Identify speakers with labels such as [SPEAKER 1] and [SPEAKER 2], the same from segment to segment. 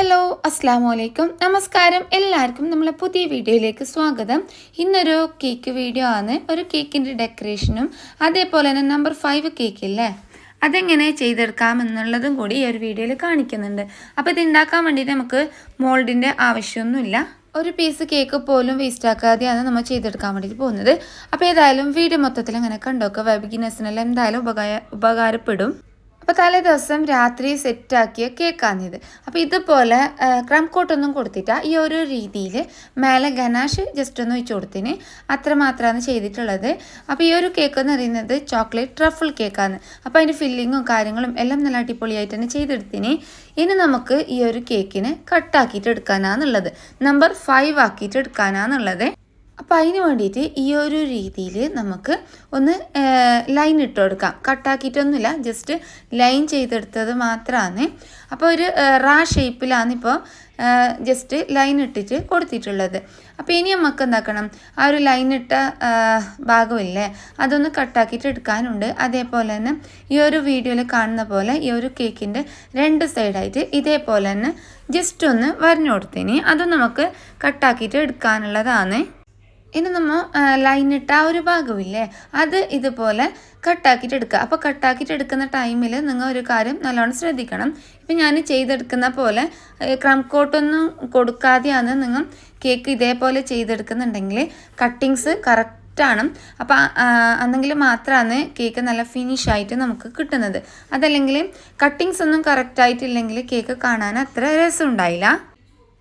[SPEAKER 1] Hello അസ്സാം വലൈക്കും നമസ്കാരം എല്ലാവർക്കും നമ്മളെ പുതിയ വീഡിയോയിലേക്ക് സ്വാഗതം. ഇന്നൊരു കേക്ക് വീഡിയോ ആണ്. ഒരു കേക്കിന്റെ ഡെക്കറേഷനും അതേപോലെ തന്നെ നമ്പർ ഫൈവ് കേക്ക് ഇല്ലേ? അതെങ്ങനെ ചെയ്തെടുക്കാം എന്നുള്ളതും കൂടി ഈ ഒരു വീഡിയോയിൽ കാണിക്കുന്നുണ്ട്. അപ്പോൾ ഇത് ഉണ്ടാക്കാൻ വേണ്ടിയിട്ട് നമുക്ക് മോൾഡിന്റെ ആവശ്യമൊന്നുമില്ല. ഒരു പീസ് കേക്ക് പോലും വേസ്റ്റ് ആക്കാതെയാണ് നമ്മൾ ചെയ്തെടുക്കാൻ വേണ്ടിയിട്ട് പോകുന്നത്. അപ്പോൾ ഏതായാലും വീഡിയോ മൊത്തത്തിൽ അങ്ങനെ കണ്ടോക്കുക ബിഗിനേഴ്സിനെല്ലാം എന്തായാലും ഉപകാര ഉപകാരപ്പെടും. അപ്പോൾ തലേ ദിവസം രാത്രി സെറ്റാക്കിയ കേക്കാണിത്. അപ്പോൾ ഇതുപോലെ ക്രം കോട്ടൊന്നും കൊടുത്തിട്ട ഈ ഒരു രീതിയിൽ മേലെ ഗനാഷ് ജസ്റ്റ് ഒന്ന് വെച്ച് കൊടുത്തിന്. അത്ര മാത്രമാണ് ചെയ്തിട്ടുള്ളത്. അപ്പോൾ ഈ ഒരു കേക്ക് എന്ന് പറയുന്നത് ചോക്ലേറ്റ് ട്രഫിൾ കേക്കാണ്. അപ്പോൾ അതിന്റെ ഫില്ലിങ്ങും കാര്യങ്ങളും എല്ലാം നല്ല അടിപൊളിയായിട്ട് തന്നെ ചെയ്തെടുത്തിന്. ഇനി നമുക്ക് ഈ ഒരു കേക്കിനെ കട്ടാക്കിയിട്ട് എടുക്കാനാണെന്നുള്ളത് നമ്പർ ഫൈവ് ആക്കിയിട്ട് എടുക്കാനാണെന്നുള്ളത് അപ്പോൾ അതിന് വേണ്ടിയിട്ട് ഈ ഒരു രീതിയിൽ നമുക്ക് ഒന്ന് ലൈൻ ഇട്ട് കൊടുക്കാം. കട്ടാക്കിയിട്ടൊന്നുമില്ല ജസ്റ്റ് ലൈൻ ചെയ്തെടുത്തത് മാത്രമാണ് അപ്പോൾ ഒരു റാ ഷേപ്പിലാണ് ഇപ്പോൾ ജസ്റ്റ് ലൈൻ ഇട്ടിട്ട് കൊടുത്തിട്ടുള്ളത്. അപ്പോൾ ഇനി നമുക്ക് എന്താക്കണം? ആ ഒരു ലൈൻ ഇട്ട ഭാഗമില്ലേ അതൊന്ന് കട്ടാക്കിയിട്ട് എടുക്കാനുണ്ട്. അതേപോലെ തന്നെ ഈ ഒരു വീഡിയോയിൽ കാണുന്ന പോലെ ഈ ഒരു കേക്കിന്റെ രണ്ട് സൈഡായിട്ട് ഇതേപോലെ തന്നെ ജസ്റ്റ് ഒന്ന് വരഞ്ഞു കൊടുത്തിന്. അതും നമുക്ക് കട്ടാക്കിയിട്ട് എടുക്കാനുള്ളതാണ്. ഇനി നമ്മൾ ലൈനിട്ട ആ ഒരു ഭാഗമില്ലേ അത് ഇതുപോലെ കട്ടാക്കിയിട്ട് എടുക്കുക അപ്പോൾ കട്ടാക്കിയിട്ട് എടുക്കുന്ന ടൈമിൽ നിങ്ങൾ ഒരു കാര്യം നല്ലോണം ശ്രദ്ധിക്കണം. ഇപ്പം ഞാൻ ചെയ്തെടുക്കുന്ന പോലെ ക്രം കോട്ടൊന്നും കൊടുക്കാതെയാണ് നിങ്ങൾ കേക്ക് ഇതേപോലെ ചെയ്തെടുക്കുന്നുണ്ടെങ്കിൽ കട്ടിങ്സ് കറക്റ്റാണ് അപ്പോൾ അന്നെങ്കിൽ മാത്രമാണ് കേക്ക് നല്ല ഫിനിഷ് ആയിട്ട് നമുക്ക് കിട്ടുന്നത്. അതല്ലെങ്കിൽ കട്ടിങ്സ് ഒന്നും കറക്റ്റായിട്ടില്ലെങ്കിൽ കേക്ക് കാണാൻ അത്ര രസം ഉണ്ടായില്ല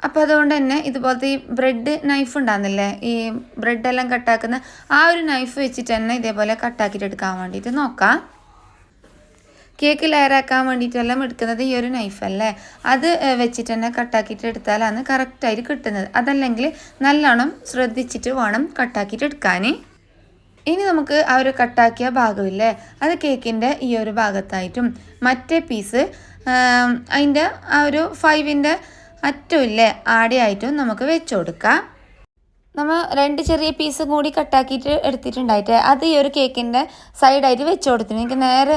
[SPEAKER 1] അപ്പോൾ അതുകൊണ്ട് തന്നെ ഇതുപോലത്തെ ഈ ബ്രെഡ് നൈഫ് ഉണ്ടാകുന്നില്ലേ? ഈ ബ്രെഡെല്ലാം കട്ടാക്കുന്ന ആ ഒരു നൈഫ് വെച്ചിട്ട് തന്നെ ഇതേപോലെ കട്ടാക്കിയിട്ട് എടുക്കാൻ വേണ്ടിയിട്ട് നോക്കാം. കേക്ക് ലെയറാക്കാൻ വേണ്ടിയിട്ടെല്ലാം എടുക്കുന്നത് ഈ ഒരു നൈഫല്ലേ അത് വെച്ചിട്ട് തന്നെ കട്ടാക്കിയിട്ട് എടുത്താലാണ് കറക്റ്റായിട്ട് കിട്ടുന്നത്. അതല്ലെങ്കിൽ നല്ലോണം ശ്രദ്ധിച്ചിട്ട് വേണം കട്ടാക്കിയിട്ട് എടുക്കാൻ. ഇനി നമുക്ക് ആ ഒരു കട്ടാക്കിയ ഭാഗമില്ലേ? അത് കേക്കിന്റെ ഈ ഒരു ഭാഗത്തായിട്ടും മറ്റേ പീസ് അതിന്റെ ആ ഒരു ഫൈവിന്റെ അറ്റമില്ലേ? ആടിയായിട്ടും നമുക്ക് വെച്ച് കൊടുക്കാം നമ്മൾ രണ്ട് ചെറിയ പീസ് കൂടി കട്ടാക്കിയിട്ട് എടുത്തിട്ടുണ്ടായിട്ട് അത് ഈ ഒരു കേക്കിന്റെ സൈഡായിട്ട് വെച്ച് കൊടുത്തിട്ട് എനിക്ക് നേരെ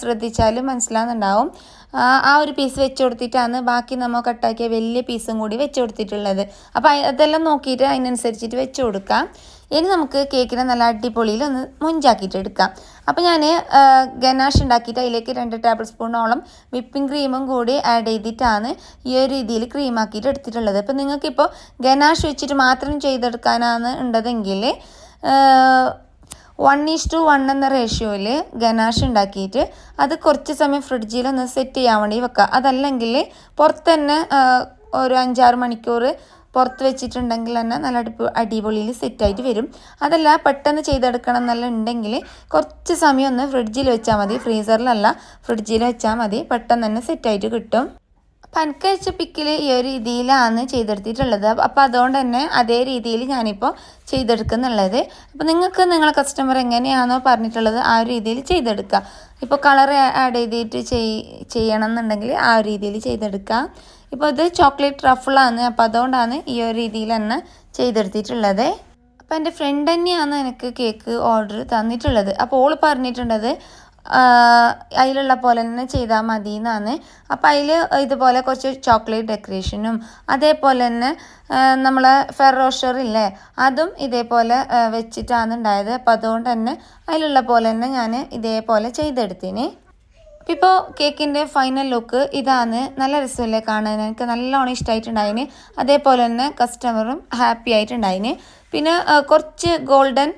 [SPEAKER 1] ശ്രദ്ധിച്ചാൽ മനസ്സിലാകുന്നുണ്ടാവും ആ ഒരു പീസ് വെച്ച് കൊടുത്തിട്ടാണ് ബാക്കി നമ്മൾ കട്ടാക്കിയ വലിയ പീസും കൂടി വെച്ച് കൊടുത്തിട്ടുള്ളത് അപ്പോൾ അതെല്ലാം നോക്കിയിട്ട് അതിനനുസരിച്ചിട്ട് വെച്ച് കൊടുക്കാം ഇനി നമുക്ക് കേക്കിനെ നല്ല അടിപൊളിയിൽ ഒന്ന് മുഞ്ചാക്കിയിട്ട് എടുക്കാം അപ്പോൾ ഞാൻ ഗനാഷ് ഉണ്ടാക്കിയിട്ട് അതിലേക്ക് രണ്ട് ടേബിൾ സ്പൂണോളം വിപ്പിംഗ് ക്രീമും കൂടി ആഡ് ചെയ്തിട്ടാണ് ഈ ഒരു രീതിയിൽ ക്രീമാക്കിയിട്ട് എടുത്തിട്ടുള്ളത്. അപ്പോൾ നിങ്ങൾക്കിപ്പോൾ ഗനാഷ് വെച്ചിട്ട് മാത്രം ചെയ്തെടുക്കാനാണ് ഉണ്ടതെങ്കിൽ വൺ ഈസ് ടു വൺ എന്ന റേഷ്യോയിൽ ഗനാഷ് ഉണ്ടാക്കിയിട്ട് അത് കുറച്ച് സമയം ഫ്രിഡ്ജിൽ ഒന്ന് സെറ്റ് ചെയ്യാൻ വേണ്ടി വെക്കുക. അതല്ലെങ്കിൽ പുറത്ത് തന്നെ ഒരു അഞ്ചാറ് മണിക്കൂർ പുറത്ത് വെച്ചിട്ടുണ്ടെങ്കിൽ തന്നെ നല്ല അടിപൊ അടിപൊളിയിൽ സെറ്റായിട്ട് വരും. അതല്ല പെട്ടെന്ന് ചെയ്തെടുക്കണം എന്നല്ല ഉണ്ടെങ്കിൽ കുറച്ച് സമയം ഒന്ന് ഫ്രിഡ്ജിൽ വെച്ചാൽ മതി. ഫ്രീസറിലല്ല ഫ്രിഡ്ജിൽ വെച്ചാൽ മതി. പെട്ടെന്ന് തന്നെ സെറ്റായിട്ട് കിട്ടും. പനക്കഴിച്ച പിക്കിൽ ഈ ഒരു രീതിയിലാണ് ചെയ്തെടുത്തിട്ടുള്ളത്. അപ്പോൾ അതുകൊണ്ട് തന്നെ അതേ രീതിയിൽ ഞാനിപ്പോൾ ചെയ്തെടുക്കുന്നുള്ളത്. അപ്പോൾ നിങ്ങൾക്ക് നിങ്ങളെ കസ്റ്റമർ എങ്ങനെയാണോ പറഞ്ഞിട്ടുള്ളത് ആ ഒരു രീതിയിൽ ചെയ്തെടുക്കുക. ഇപ്പോൾ കളർ ആഡ് ചെയ്തിട്ട് ചെയ്യണം എന്നുണ്ടെങ്കിൽ ആ ഒരു രീതിയിൽ ചെയ്തെടുക്കുക. ഇപ്പോൾ ഇത് ചോക്ലേറ്റ് റഫിളാണ് അപ്പോൾ അതുകൊണ്ടാണ് ഈ ഒരു രീതിയിൽ തന്നെ ചെയ്തെടുത്തിട്ടുള്ളത്. അപ്പോൾ എന്റെ ഫ്രണ്ട് തന്നെയാണ് എനിക്ക് കേക്ക് ഓർഡർ തന്നിട്ടുള്ളത്. അപ്പോൾ ഓൾ പറഞ്ഞിട്ടുള്ളത് അതിലുള്ള പോലെ തന്നെ ചെയ്താൽ മതി എന്നാണ് അപ്പം അതിൽ ഇതുപോലെ കുറച്ച് ചോക്ലേറ്റ് ഡെക്കറേഷനും അതേപോലെ തന്നെ നമ്മളെ ഫെറോഷർ ഇല്ലേ അതും ഇതേപോലെ വെച്ചിട്ടാണ് ഉണ്ടായത് അപ്പം അതുകൊണ്ട് തന്നെ അതിലുള്ള പോലെ തന്നെ ഞാൻ ഇതേപോലെ ചെയ്തെടുത്തിന്. ഇപ്പോൾ കേക്കിന്റെ ഫൈനൽ ലുക്ക് ഇതാണ്. നല്ല രസമല്ലേ കാണാൻ? എനിക്ക് നല്ലോണം ഇഷ്ടമായിട്ടുണ്ടായിന് അതേപോലെ തന്നെ കസ്റ്റമറും ഹാപ്പി ആയിട്ടുണ്ടായിന്. പിന്നെ കുറച്ച് ഗോൾഡൻ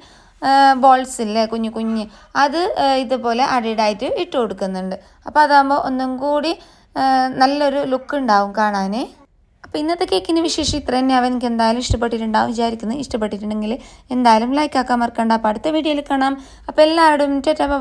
[SPEAKER 1] ബോൾസ് ഇല്ലേ കുഞ്ഞു കുഞ്ഞ്. അത് ഇതുപോലെ അടിയിടായിട്ട് ഇട്ട് കൊടുക്കുന്നുണ്ട്. അപ്പോൾ അതാകുമ്പോൾ ഒന്നും കൂടി നല്ലൊരു ലുക്ക് ഉണ്ടാവും കാണാൻ അപ്പോൾ ഇന്നത്തെ കേക്കിന് വിശേഷം ഇത്ര തന്നെ. അവൻ എനിക്ക് എന്തായാലും ഇഷ്ടപ്പെട്ടിട്ടുണ്ടാവും വിചാരിക്കുന്നത് ഇഷ്ടപ്പെട്ടിട്ടുണ്ടെങ്കിൽ എന്തായാലും ലൈക്ക് ആക്കാൻ മറക്കണ്ട. അപ്പോൾ അടുത്ത വീഡിയോയിൽ കാണാം. അപ്പോൾ എല്ലാവരും ടാറ്റാ ബൈ